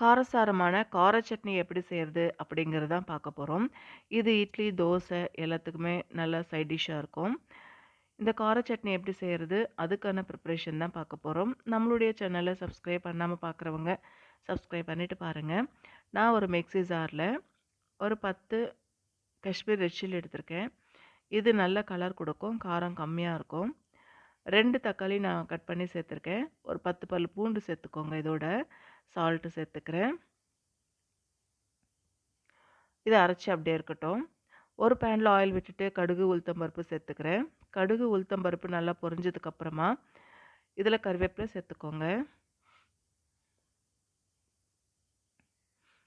காரசாரமான கார சட்னி எப்படி செய்கிறது அப்படிங்கிறது தான் பார்க்க போகிறோம் இது இட்லி தோசை எல்லாத்துக்குமே நல்ல சைட் டிஷ்ஷாக இருக்கும். இந்த கார சட்னி எப்படி செய்கிறது அதுக்கான ப்ரிப்ரேஷன் தான் பார்க்க போகிறோம் நம்மளுடைய சேனலை சப்ஸ்கிரைப் பண்ணாமல் பார்க்குறவங்க சப்ஸ்கிரைப் பண்ணிவிட்டு பாருங்கள் நான் ஒரு மிக்சி ஜாரில் ஒரு பத்து காஷ்மீர் ரெட் சில்லி எடுத்திருக்கேன். இது நல்ல கலர் கொடுக்கும் காரம் கம்மியாக இருக்கும். ரெண்டு தக்காளி நான் கட் பண்ணி சேர்த்துருக்கேன். ஒரு பத்து பல் பூண்டு சேர்த்துக்கோங்க இதோட. சால்ட்டு சேர்த்துக்கிறேன். இதை அரைச்சி அப்படியே இருக்கட்டும். ஒரு பேனில் ஆயில் விட்டுட்டு கடுகு உளுத்தம்பருப்பு சேர்த்துக்கிறேன். கடுகு உளுத்தம்பருப்பு நல்லா பொரிஞ்சதுக்கப்புறமா இதில் கருவேப்பிலை சேர்த்துக்கோங்க.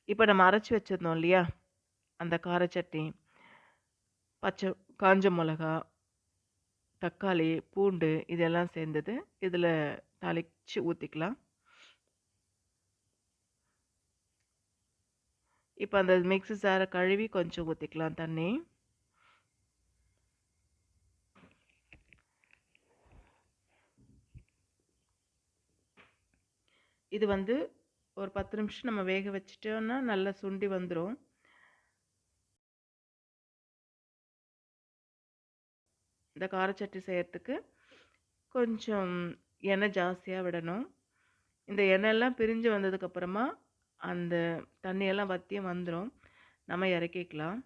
இப்போ நம்ம அரைச்சி வச்சுருந்தோம் இல்லையா? அந்த கார சட்னி பச்சை காஞ்ச மிளகா தக்காளி பூண்டு இதெல்லாம் சேர்ந்தது. இதில் தாளிச்சு ஊற்றிக்கலாம் இப்போ அந்த மிக்ஸி சாரை கழுவி கொஞ்சம் ஊற்றிக்கலாம் தண்ணி. இது வந்து ஒரு பத்து நிமிஷம் நம்ம வேக வச்சிட்டோன்னா நல்லா சுண்டி வந்துடும் இந்த காரச்சட்டி செய்கிறதுக்கு கொஞ்சம் எண்ணெய் ஜாஸ்தியாக விடணும். இந்த எண்ணெயெல்லாம் பிரிஞ்சு வந்ததுக்கப்புறமா அந்த தண்ணியெல்லாம் வற்றியும் வந்துடும் நம்ம இறக்கிக்கலாம்.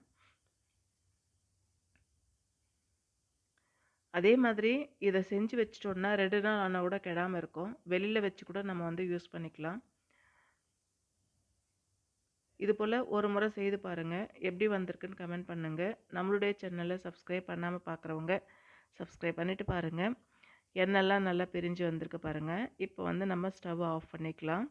அதே மாதிரி இதை செஞ்சு வச்சிட்டோன்னா ரெண்டு நாள் ஆனால் கூட கெடாமல் இருக்கும். வெளியில் வச்சு கூட நம்ம வந்து யூஸ் பண்ணிக்கலாம். இது போல் ஒரு முறை செய்து பாருங்கள் எப்படி வந்திருக்குன்னு கமெண்ட் பண்ணுங்கள் நம்மளுடைய சேனலை சப்ஸ்கிரைப் பண்ணாமல் பார்க்குறவங்க சப்ஸ்கிரைப் பண்ணிவிட்டு பாருங்கள் எண்ணெய்லாம் நல்லா பிரிஞ்சு வந்திருக்கு பாருங்கள் இப்போ வந்து நம்ம ஸ்டவ் ஆஃப் பண்ணிக்கலாம்.